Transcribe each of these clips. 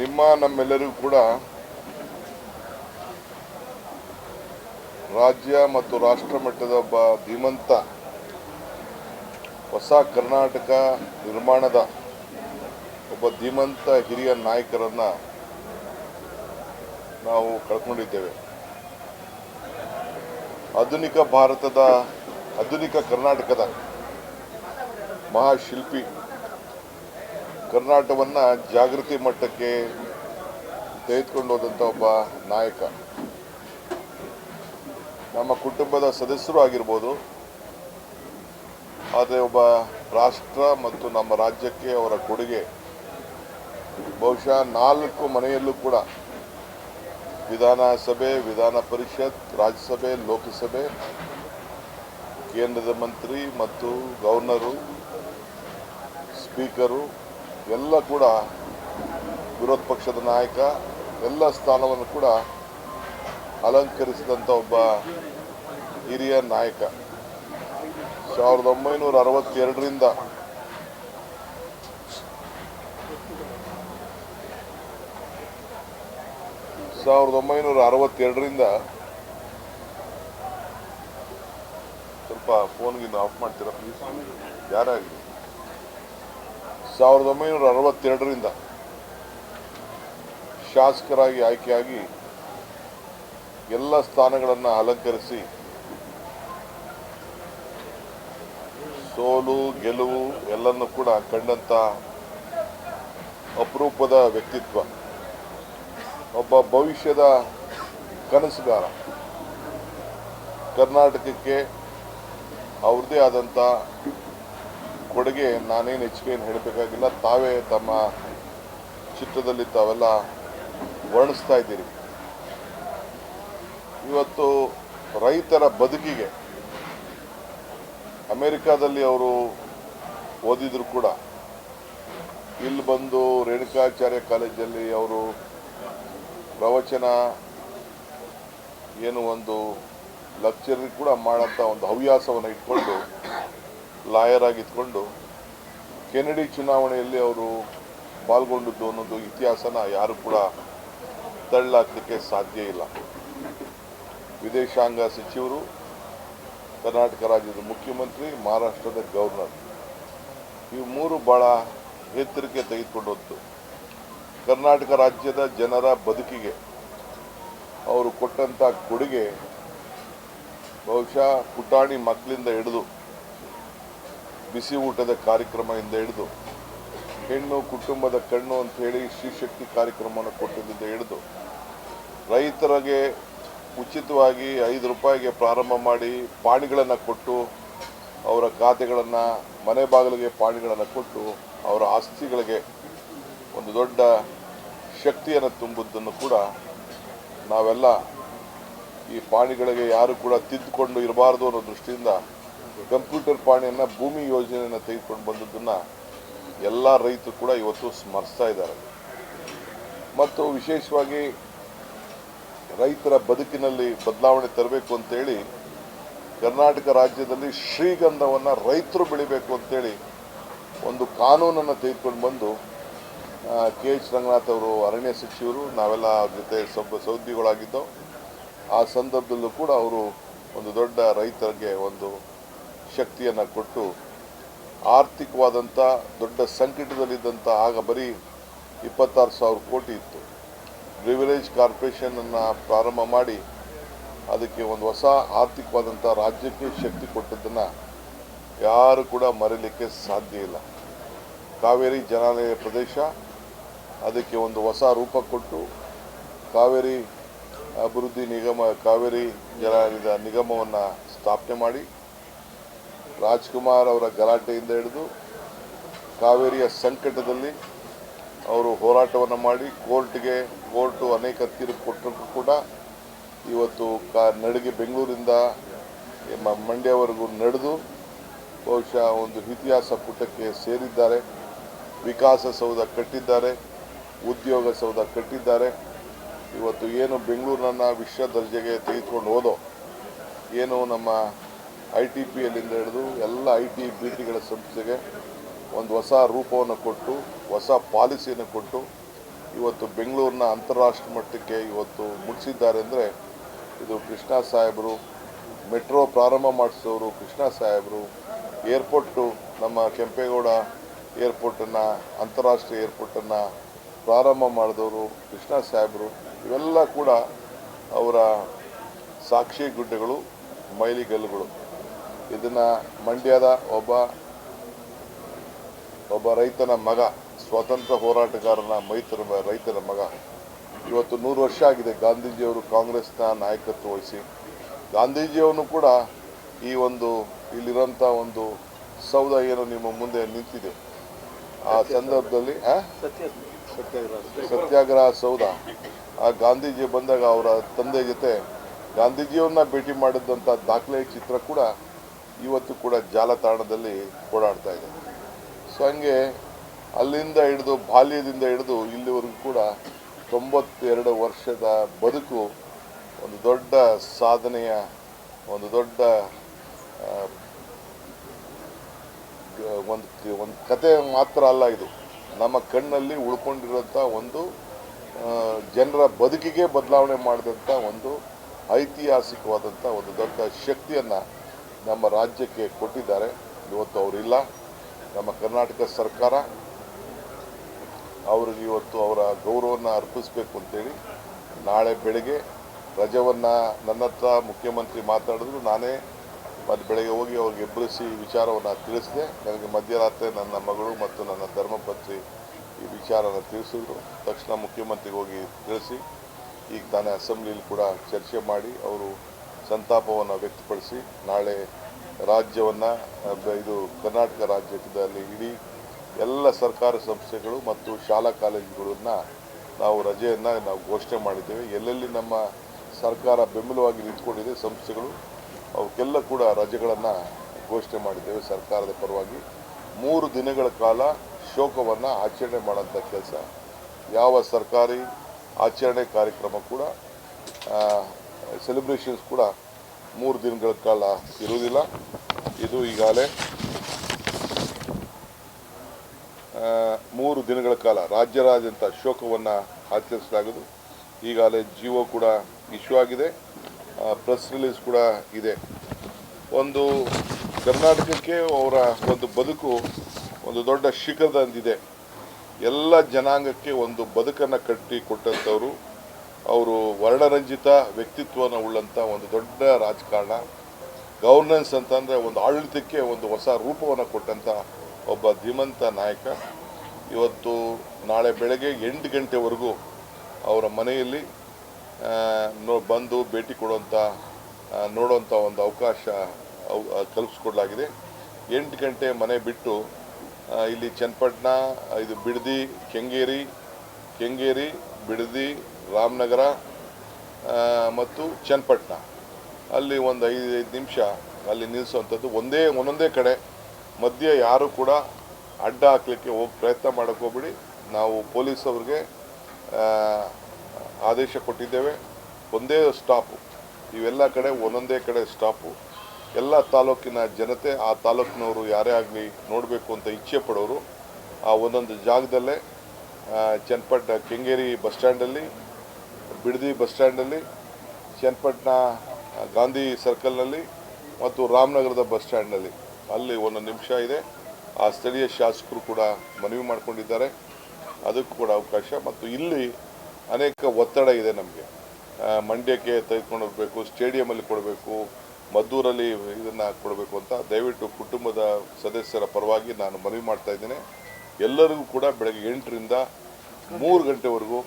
ನಿಮ್ಮ ನಮ್ಮೆಲ್ಲರಿಗೂ ಕೂಡ ರಾಜ್ಯ ಮತ್ತು ರಾಷ್ಟ್ರ ಮಟ್ಟದ ಒಬ್ಬ ಧೀಮಂತ ಹೊಸ ಕರ್ನಾಟಕ ನಿರ್ಮಾಣದ ಒಬ್ಬ ಧೀಮಂತ ಹಿರಿಯ ನಾಯಕರನ್ನು ನಾವು ಕಳ್ಕೊಂಡಿದ್ದೇವೆ. ಆಧುನಿಕ ಭಾರತದ, ಆಧುನಿಕ ಕರ್ನಾಟಕದ ಮಹಾಶಿಲ್ಪಿ ಕರ್ನಾಟಕವನ್ನು ಜಾಗೃತಿ ಮಟ್ಟಕ್ಕೆ ತೆಗೆದುಕೊಂಡು ಹೋದಂಥ ಒಬ್ಬ ನಾಯಕ. ನಮ್ಮ ಕುಟುಂಬದ ಸದಸ್ಯರು ಆಗಿರ್ಬೋದು, ಆದರೆ ಒಬ್ಬ ರಾಷ್ಟ್ರ ಮತ್ತು ನಮ್ಮ ರಾಜ್ಯಕ್ಕೆ ಅವರ ಕೊಡುಗೆ, ಬಹುಶಃ ನಾಲ್ಕು ಮನೆಯಲ್ಲೂ ಕೂಡ ವಿಧಾನಸಭೆ, ವಿಧಾನ ಪರಿಷತ್, ರಾಜ್ಯಸಭೆ, ಲೋಕಸಭೆ, ಕೇಂದ್ರದ ಮಂತ್ರಿ ಮತ್ತು ಗವರ್ನರು ಸ್ಪೀಕರು ಎಲ್ಲ ಕೂಡ ವಿರೋಧ ಪಕ್ಷದ ನಾಯಕ, ಎಲ್ಲ ಸ್ಥಾನವನ್ನು ಕೂಡ ಅಲಂಕರಿಸಿದಂಥ ಒಬ್ಬ ಹಿರಿಯ ನಾಯಕ. ಸಾವಿರದ ಒಂಬೈನೂರ ಅರವತ್ತೆರಡರಿಂದ ಸಾವಿರದ ಒಂಬೈನೂರ ಅರವತ್ತೆರಡರಿಂದ ಸ್ವಲ್ಪ ಫೋನ್ಗಿನ್ನ ಆಫ್ ಮಾಡ್ತೀರಾ? ಪ್ಲೀಸ್ ಯಾರಾಗಲಿ ಸಾವಿರದ ಒಂಬೈನೂರ ಅರವತ್ತೆರಡರಿಂದ ಶಾಸಕರಾಗಿ ಆಯ್ಕೆಯಾಗಿ ಎಲ್ಲ ಸ್ಥಾನಗಳನ್ನು ಅಲಂಕರಿಸಿ ಸೋಲು, ಗೆಲುವು ಎಲ್ಲನ್ನು ಕೂಡ ಕಂಡಂತ ಅಪರೂಪದ ವ್ಯಕ್ತಿತ್ವ, ಒಬ್ಬ ಭವಿಷ್ಯದ ಕನಸುಗಾರ. ಕರ್ನಾಟಕಕ್ಕೆ ಅವ್ರದ್ದೇ ಆದಂಥ ಕೊಡುಗೆ ನಾನೇನು ಹೆಚ್ಚಿಗೆ ಏನು ಹೇಳಬೇಕಾಗಿಲ್ಲ ತಾವೇ ತಮ್ಮ ಚಿತ್ರದಲ್ಲಿ ತಾವೆಲ್ಲ ವರ್ಣಿಸ್ತಾ ಇದ್ದೀರಿ. ಇವತ್ತು ರೈತರ ಬದುಕಿಗೆ ಅಮೆರಿಕಾದಲ್ಲಿ ಅವರು ಓದಿದ್ರು ಕೂಡ. ಇಲ್ಲಿ ಬಂದು ರೇಣುಕಾಚಾರ್ಯ ಕಾಲೇಜಲ್ಲಿ ಅವರು ಪ್ರವಚನ ಏನು ಒಂದು ಲೆಕ್ಚರ್ ಕೂಡ ಮಾಡೋಂಥ ಒಂದು ಹವ್ಯಾಸವನ್ನು ಇಟ್ಕೊಂಡು ಲಾಯರ್ ಆಗಿ ಇಟ್ಕೊಂಡು ಕೆನಡಿ ಚುನಾವಣೆಯಲ್ಲಿ ಅವರು ಪಾಲ್ಗೊಂಡಿದ್ದು ಅನ್ನೋದು ಇತಿಹಾಸನ ಯಾರು ಕೂಡ ತಳ್ಳಾಕಲಿಕ್ಕೆ ಸಾಧ್ಯ ಇಲ್ಲ. ವಿದೇಶಾಂಗ ಸಚಿವರು, ಕರ್ನಾಟಕ ರಾಜ್ಯದ ಮುಖ್ಯಮಂತ್ರಿ, ಮಹಾರಾಷ್ಟ್ರದ ಗವರ್ನರ್ ಇವು ಮೂರು ಭಾಳ ಎತ್ತರಿಕೆ ತೆಗೆದುಕೊಂಡದ್ದು. ಕರ್ನಾಟಕ ರಾಜ್ಯದ ಜನರ ಬದುಕಿಗೆ ಅವರು ಕೊಟ್ಟಂಥ ಕೊಡುಗೆ ಬಹುಶಃ ಪುಟಾಣಿ ಮಕ್ಕಳಿಂದ ಹಿಡಿದು ಬಿಸಿ ಊಟದ ಕಾರ್ಯಕ್ರಮದಿಂದ ಹಿಡಿದು, ಹೆಣ್ಣು ಕುಟುಂಬದ ಕಣ್ಣು ಅಂತ ಹೇಳಿ ಶ್ರೀಶಕ್ತಿ ಕಾರ್ಯಕ್ರಮವನ್ನು ಕೊಟ್ಟಿದ್ದರಿಂದ ಹಿಡಿದು, ರೈತರಿಗೆ ಉಚಿತವಾಗಿ ಐದು ರೂಪಾಯಿಗೆ ಪ್ರಾರಂಭ ಮಾಡಿ ಪಾಣಿಗಳನ್ನು ಕೊಟ್ಟು, ಅವರ ಖಾತೆಗಳನ್ನು, ಮನೆ ಬಾಗಿಲಿಗೆ ಪಾಣಿಗಳನ್ನು ಕೊಟ್ಟು, ಅವರ ಆಸ್ತಿಗಳಿಗೆ ಒಂದು ದೊಡ್ಡ ಶಕ್ತಿಯನ್ನು ತುಂಬುದನ್ನು ಕೂಡ ನಾವೆಲ್ಲ ಈ ಪಾಣಿಗಳಿಗೆ ಯಾರು ಕೂಡ ತಿದ್ದುಕೊಂಡು ಇರಬಾರ್ದು ಅನ್ನೋ ದೃಷ್ಟಿಯಿಂದ ಕಂಪ್ಯೂಟರ್ ಪಾಣಿಯನ್ನು ಭೂಮಿ ಯೋಜನೆಯನ್ನು ತೆಗೆದುಕೊಂಡು ಬಂದದ್ದನ್ನು ಎಲ್ಲ ರೈತರು ಕೂಡ ಇವತ್ತು ಸ್ಮರಿಸ್ತಾ ಇದ್ದಾರೆ. ಮತ್ತು ವಿಶೇಷವಾಗಿ ರೈತರ ಬದುಕಿನಲ್ಲಿ ಬದಲಾವಣೆ ತರಬೇಕು ಅಂತೇಳಿ ಕರ್ನಾಟಕ ರಾಜ್ಯದಲ್ಲಿ ಶ್ರೀಗಂಧವನ್ನು ರೈತರು ಬೆಳಿಬೇಕು ಅಂತೇಳಿ ಒಂದು ಕಾನೂನನ್ನು ತೆಗೆದುಕೊಂಡು ಬಂದು ಕೆ ಎಚ್ ರಂಗನಾಥ್ ಅವರು ಅರಣ್ಯ ಸಚಿವರು, ನಾವೆಲ್ಲ ಅವ್ರ ಜೊತೆ ಸ್ವಲ್ಪ ಸೌದಿಗಳಾಗಿದ್ದೋ, ಆ ಸಂದರ್ಭದಲ್ಲೂ ಕೂಡ ಅವರು ಒಂದು ದೊಡ್ಡ ರೈತರಿಗೆ ಒಂದು ಶಕ್ತಿಯನ್ನು ಕೊಟ್ಟು ಆರ್ಥಿಕವಾದಂಥ ದೊಡ್ಡ ಸಂಕಟದಲ್ಲಿದ್ದಂಥ ಆಗ ಬರೀ ಇಪ್ಪತ್ತಾರು ಸಾವಿರ ಕೋಟಿ ಇತ್ತು. ಪ್ರಿವಿಲೇಜ್ ಕಾರ್ಪೊರೇಷನನ್ನು ಪ್ರಾರಂಭ ಮಾಡಿ ಅದಕ್ಕೆ ಒಂದು ಹೊಸ ಆರ್ಥಿಕವಾದಂಥ ರಾಜ್ಯಕ್ಕೆ ಶಕ್ತಿ ಕೊಟ್ಟದ್ದನ್ನು ಯಾರು ಕೂಡ ಮರೀಲಿಕ್ಕೆ ಸಾಧ್ಯ ಇಲ್ಲ. ಕಾವೇರಿ ಜನಾಲಯ ಪ್ರದೇಶ ಅದಕ್ಕೆ ಒಂದು ಹೊಸ ರೂಪ ಕೊಟ್ಟು ಕಾವೇರಿ ಅಭಿವೃದ್ಧಿ ನಿಗಮ, ಕಾವೇರಿ ಜಲಾಲಯದ ನಿಗಮವನ್ನು ಸ್ಥಾಪನೆ ಮಾಡಿ ರಾಜ್ಕುಮಾರ್ ಅವರ ಗಲಾಟೆಯಿಂದ ಹಿಡಿದು ಕಾವೇರಿಯ ಸಂಕಟದಲ್ಲಿ ಅವರು ಹೋರಾಟವನ್ನು ಮಾಡಿ ಕೋರ್ಟ್ಗೆ ಕೋರ್ಟು ಅನೇಕ ತೀರ್ಪು ಕೊಟ್ಟರೂ ಕೂಡ ಇವತ್ತು ಕಾ ನಡಿಗೆ ಬೆಂಗಳೂರಿಂದ ಮಂಡ್ಯವರೆಗೂ ನಡೆದು ಬಹುಶಃ ಒಂದು ಇತಿಹಾಸ ಪುಟಕ್ಕೆ ಸೇರಿದ್ದಾರೆ. ವಿಕಾಸಸೌಧ ಕಟ್ಟಿದ್ದಾರೆ, ಉದ್ಯೋಗ ಸೌಧ ಕಟ್ಟಿದ್ದಾರೆ. ಇವತ್ತು ಏನು ಬೆಂಗಳೂರನ್ನ ವಿಶ್ವ ದರ್ಜೆಗೆ ತೆಗೆದುಕೊಂಡು ಹೋದೋ, ಏನು ನಮ್ಮ ಐ ಟಿ ಪಿ ಹಿಡಿದು ಎಲ್ಲ ಐ ಟಿ ಬಿ ಟಿಗಳ ಸಂಸ್ಥೆಗೆ ಒಂದು ಹೊಸ ರೂಪವನ್ನು ಕೊಟ್ಟು, ಹೊಸ ಪಾಲಿಸಿಯನ್ನು ಕೊಟ್ಟು, ಇವತ್ತು ಬೆಂಗಳೂರಿನ ಅಂತಾರಾಷ್ಟ್ರೀಯ ಮಟ್ಟಕ್ಕೆ ಇವತ್ತು ಮುಟ್ಟಿಸಿದ್ದಾರೆ ಅಂದರೆ ಇದು ಕೃಷ್ಣ ಸಾಹೇಬರು, ಮೆಟ್ರೋ ಪ್ರಾರಂಭ ಮಾಡಿಸಿದವರು ಕೃಷ್ಣ ಸಾಹೇಬರು, ಏರ್ಪೋರ್ಟು ನಮ್ಮ ಕೆಂಪೇಗೌಡ ಏರ್ಪೋರ್ಟನ್ನು, ಅಂತಾರಾಷ್ಟ್ರೀಯ ಏರ್ಪೋರ್ಟನ್ನು ಪ್ರಾರಂಭ ಮಾಡಿದವರು ಕೃಷ್ಣ ಸಾಹೇಬರು. ಇವೆಲ್ಲ ಕೂಡ ಅವರ ಸಾಕ್ಷಿ ಗುಡ್ಡೆಗಳು, ಮೈಲಿಗಲ್ಲುಗಳು. ಇದನ್ನು ಮಂಡ್ಯದ ಒಬ್ಬ ಒಬ್ಬ ರೈತನ ಮಗ ಸ್ವಾತಂತ್ರ್ಯ ಹೋರಾಟಗಾರನ ಮೈತ್ರ ರೈತನ ಮಗ. ಇವತ್ತು ನೂರು ವರ್ಷ ಆಗಿದೆ ಗಾಂಧೀಜಿಯವರು ಕಾಂಗ್ರೆಸ್ನ ನಾಯಕತ್ವ ವಹಿಸಿ. ಗಾಂಧೀಜಿಯವನು ಕೂಡ ಈ ಒಂದು ಇಲ್ಲಿರೋಂಥ ಒಂದು ಸೌಧ ಏನು ನಿಮ್ಮ ಮುಂದೆ ನಿಂತಿದೆ. ಆ ಸಂದರ್ಭದಲ್ಲಿ? ಸತ್ಯಾಗ್ರಹ ಸೌಧ. ಆ ಗಾಂಧೀಜಿ ಬಂದಾಗ ಅವರ ತಂದೆ ಜೊತೆ ಗಾಂಧೀಜಿಯವ್ರನ್ನ ಭೇಟಿ ಮಾಡಿದಂಥ ದಾಖಲೆ ಚಿತ್ರ ಕೂಡ ಇವತ್ತು ಕೂಡ ಜಾಲತಾಣದಲ್ಲಿ ಓಡಾಡ್ತಾ ಇದೆ. ಸೊ ಹಂಗೆ ಅಲ್ಲಿಂದ ಹಿಡಿದು ಬಾಲ್ಯದಿಂದ ಹಿಡಿದು ಇಲ್ಲಿವರೆಗೂ ಕೂಡ ತೊಂಬತ್ತೆರಡು ವರ್ಷದ ಬದುಕು ಒಂದು ದೊಡ್ಡ ಸಾಧನೆಯ, ಒಂದು ದೊಡ್ಡ ಒಂದು ಒಂದು ಕತೆ ಮಾತ್ರ ಅಲ್ಲ ಇದು. ನಮ್ಮ ಕಣ್ಣಲ್ಲಿ ಉಳ್ಕೊಂಡಿರುವಂಥ ಒಂದು ಜನರ ಬದುಕಿಗೆ ಬದಲಾವಣೆ ಮಾಡಿದಂಥ ಒಂದು ಐತಿಹಾಸಿಕವಾದಂಥ ಒಂದು ದೊಡ್ಡ ಶಕ್ತಿಯನ್ನು ನಮ್ಮ ರಾಜ್ಯಕ್ಕೆ ಕೊಟ್ಟಿದ್ದಾರೆ. ಇವತ್ತು ಅವರಿಲ್ಲ. ನಮ್ಮ ಕರ್ನಾಟಕ ಸರ್ಕಾರ ಅವ್ರಿಗೆ ಇವತ್ತು ಅವರ ಗೌರವವನ್ನು ಅರ್ಪಿಸಬೇಕು ಅಂತೇಳಿ ನಾಳೆ ಬೆಳಗ್ಗೆ ರಜವನ್ನು ನನ್ನ ಹತ್ರ ಮುಖ್ಯಮಂತ್ರಿ ಮಾತಾಡಿದ್ರು. ನಾನೇ ಮತ್ತು ಬೆಳಗ್ಗೆ ಹೋಗಿ ಅವ್ರಿಗೆ ಎಬ್ಬರಿಸಿ ವಿಚಾರವನ್ನು ತಿಳಿಸಿದೆ. ನನಗೆ ಮಧ್ಯರಾತ್ರಿ ನನ್ನ ಮಗಳು ಮತ್ತು ನನ್ನ ಧರ್ಮಪತ್ನಿ ಈ ವಿಚಾರನ ತಿಳಿಸಿದ್ರು. ತಕ್ಷಣ ಮುಖ್ಯಮಂತ್ರಿಗೆ ಹೋಗಿ ತಿಳಿಸಿ, ಈಗ ತಾನೇ ಅಸೆಂಬ್ಲಿಯಲ್ಲಿ ಕೂಡ ಚರ್ಚೆ ಮಾಡಿ ಅವರು ಸಂತಾಪವನ್ನು ವ್ಯಕ್ತಪಡಿಸಿ ನಾಳೆ ರಾಜ್ಯವನ್ನು ಇದು ಕರ್ನಾಟಕ ರಾಜ್ಯದಲ್ಲಿ ಇಡೀ ಎಲ್ಲ ಸರ್ಕಾರಿ ಸಂಸ್ಥೆಗಳು ಮತ್ತು ಶಾಲಾ ಕಾಲೇಜುಗಳನ್ನು ನಾವು ರಜೆಯನ್ನು ನಾವು ಘೋಷಣೆ ಮಾಡಿದ್ದೇವೆ. ಎಲ್ಲೆಲ್ಲಿ ನಮ್ಮ ಸರ್ಕಾರ ಬೆಂಬಲವಾಗಿ ನಿಂತ್ಕೊಂಡಿದೆ, ಸಂಸ್ಥೆಗಳು ಅವಕ್ಕೆಲ್ಲ ಕೂಡ ರಜೆಗಳನ್ನು ಘೋಷಣೆ ಮಾಡಿದ್ದೇವೆ ಸರ್ಕಾರದ ಪರವಾಗಿ. ಮೂರು ದಿನಗಳ ಕಾಲ ಶೋಕವನ್ನು ಆಚರಣೆ ಮಾಡೋಂಥ ಕೆಲಸ. ಯಾವ ಸರ್ಕಾರಿ ಆಚರಣೆ ಕಾರ್ಯಕ್ರಮ ಕೂಡ ಸೆಲೆಬ್ರೇಷನ್ಸ್ ಕೂಡ ಮೂರು ದಿನಗಳ ಕಾಲ ಇರುವುದಿಲ್ಲ. ಇದು ಈಗಾಗಲೇ ಮೂರು ದಿನಗಳ ಕಾಲ ರಾಜ್ಯರಾದ್ಯಂತ ಶೋಕವನ್ನು ಆಚರಿಸಲಾಗುವುದು ಈಗಾಗಲೇ ಜಿಒ ಕೂಡ ಇಶ್ಯೂ ಆಗಿದೆ. ಪ್ರೆಸ್ ರಿಲೀಸ್ ಕೂಡ ಇದೆ. ಒಂದು ಕರ್ನಾಟಕಕ್ಕೆ ಅವರ ಒಂದು ಬದುಕು ಒಂದು ದೊಡ್ಡ ಶಿಖರದಂದಿದೆ ಎಲ್ಲ ಜನಾಂಗಕ್ಕೆ ಒಂದು ಬದುಕನ್ನು ಕಟ್ಟಿ ಕೊಟ್ಟಂಥವ್ರು ಅವರು ವರ್ಣರಂಜಿತ ವ್ಯಕ್ತಿತ್ವನ ಉಳ್ಳಂಥ ಒಂದು ದೊಡ್ಡ ರಾಜಕಾರಣ. ಗವರ್ನೆನ್ಸ್ ಅಂತಂದರೆ ಒಂದು ಆಡಳಿತಕ್ಕೆ ಒಂದು ಹೊಸ ರೂಪವನ್ನು ಕೊಟ್ಟಂಥ ಒಬ್ಬ ಧೀಮಂತ ನಾಯಕ. ಇವತ್ತು ನಾಳೆ ಬೆಳಗ್ಗೆ ಎಂಟು ಗಂಟೆವರೆಗೂ ಅವರ ಮನೆಯಲ್ಲಿ ನೋ, ಬಂದು ಭೇಟಿ ಕೊಡುವಂಥ ನೋಡುವಂಥ ಒಂದು ಅವಕಾಶ ಕಲ್ಪಿಸ್ಕೊಡ್ಲಾಗಿದೆ. ಎಂಟು ಗಂಟೆ ಮನೆ ಬಿಟ್ಟು ಇಲ್ಲಿ ಚನ್ನಪಟ್ಟಣ, ಇದು ಬಿಡದಿ, ಕೆಂಗೇರಿ ಕೆಂಗೇರಿ, ಬಿಡದಿ ರಾಮನಗರ ಮತ್ತು ಚನ್ನಪಟ್ಟಣ. ಅಲ್ಲಿ ಒಂದು ಐದು ಐದು ನಿಮಿಷ ಅಲ್ಲಿ ನಿಲ್ಲಿಸುವಂಥದ್ದು ಒಂದೇ, ಒಂದೊಂದೇ ಕಡೆ ಮಧ್ಯೆ ಯಾರು ಕೂಡ ಅಡ್ಡ ಹಾಕ್ಲಿಕ್ಕೆ ಹೋಗಿ ಪ್ರಯತ್ನ ಮಾಡೋಕ್ಕೆ ಹೋಗ್ಬಿಡಿ. ನಾವು ಪೊಲೀಸ್ ಅವ್ರಿಗೆ ಆದೇಶ ಕೊಟ್ಟಿದ್ದೇವೆ. ಒಂದೇ ಸ್ಟಾಪು. ಇವೆಲ್ಲ ಕಡೆ ಒಂದೊಂದೇ ಕಡೆ ಸ್ಟಾಪು. ಎಲ್ಲ ತಾಲೂಕಿನ ಜನತೆ, ಆ ತಾಲೂಕಿನವರು ಯಾರೇ ಆಗಲಿ ನೋಡಬೇಕು ಅಂತ ಇಚ್ಛೆ ಪಡೋರು ಆ ಒಂದೊಂದು ಜಾಗದಲ್ಲೇ ಚನ್ನಪಟ್ಟ ಕೆಂಗೇರಿ ಬಸ್ ಸ್ಟ್ಯಾಂಡಲ್ಲಿ ಬಿಡದಿ ಬಸ್ ಸ್ಟ್ಯಾಂಡಲ್ಲಿ, ಚನ್ನಪಟ್ಟಣ ಗಾಂಧಿ ಸರ್ಕಲ್ನಲ್ಲಿ ಮತ್ತು ರಾಮನಗರದ ಬಸ್ ಸ್ಟ್ಯಾಂಡ್ನಲ್ಲಿ ಅಲ್ಲಿ ಒಂದು ನಿಮಿಷ ಇದೆ. ಆ ಸ್ಥಳೀಯ ಶಾಸಕರು ಕೂಡ ಮನವಿ ಮಾಡಿಕೊಂಡಿದ್ದಾರೆ. ಅದಕ್ಕೂ ಕೂಡ ಅವಕಾಶ. ಮತ್ತು ಇಲ್ಲಿ ಅನೇಕ ಒತ್ತಡ ಇದೆ ನಮಗೆ. ಮಂಡ್ಯಕ್ಕೆ ತೆಗೆದುಕೊಂಡು ಹೋಗಬೇಕು, ಸ್ಟೇಡಿಯಮಲ್ಲಿ ಕೊಡಬೇಕು, ಮದ್ದೂರಲ್ಲಿ ಇದನ್ನು ಕೊಡಬೇಕು ಅಂತ ದಯವಿಟ್ಟು ಕುಟುಂಬದ ಸದಸ್ಯರ ಪರವಾಗಿ ನಾನು ಮನವಿ ಮಾಡ್ತಾ ಇದ್ದೇನೆ. ಎಲ್ಲರಿಗೂ ಕೂಡ ಬೆಳಗ್ಗೆ ಎಂಟರಿಂದ ಮೂರು ಗಂಟೆವರೆಗೂ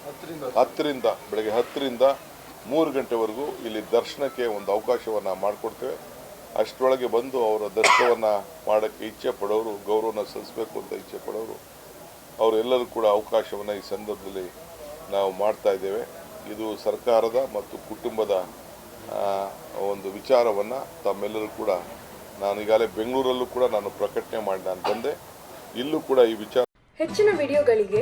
ಹತ್ತರಿಂದ. ಬೆಳಗ್ಗೆ ಹತ್ತರಿಂದ ಮೂರು ಗಂಟೆವರೆಗೂ ಇಲ್ಲಿ ದರ್ಶನಕ್ಕೆ ಒಂದು ಅವಕಾಶವನ್ನು ಮಾಡಿಕೊಡ್ತೇವೆ. ಅಷ್ಟರೊಳಗೆ ಬಂದು ಅವರ ದರ್ಶನವನ್ನು ಮಾಡೋಕ್ಕೆ ಇಚ್ಛೆ ಪಡೋರು ಗೌರವನ ಸಲ್ಲಿಸಬೇಕು ಅಂತ ಇಚ್ಛೆ ಪಡೋರು ಅವರೆಲ್ಲರೂ ಕೂಡ ಅವಕಾಶವನ್ನು ಈ ಸಂದರ್ಭದಲ್ಲಿ ನಾವು ಮಾಡ್ತಾ ಇದ್ದೇವೆ. ಇದು ಸರ್ಕಾರದ ಮತ್ತು ಕುಟುಂಬದ ಒಂದು ವಿಚಾರವನ್ನು ತಮ್ಮೆಲ್ಲರೂ ಕೂಡ ನಾನು ಈಗಾಗಲೇ ಬೆಂಗಳೂರಲ್ಲೂ ಕೂಡ ನಾನು ಪ್ರಕಟಣೆ ಮಾಡಿ ನಾನು ಬಂದೆ. ಇಲ್ಲೂ ಕೂಡ ಈ ವಿಚಾರ ಹೆಚ್ಚಿನ ವಿಡಿಯೋಗಳಿಗೆ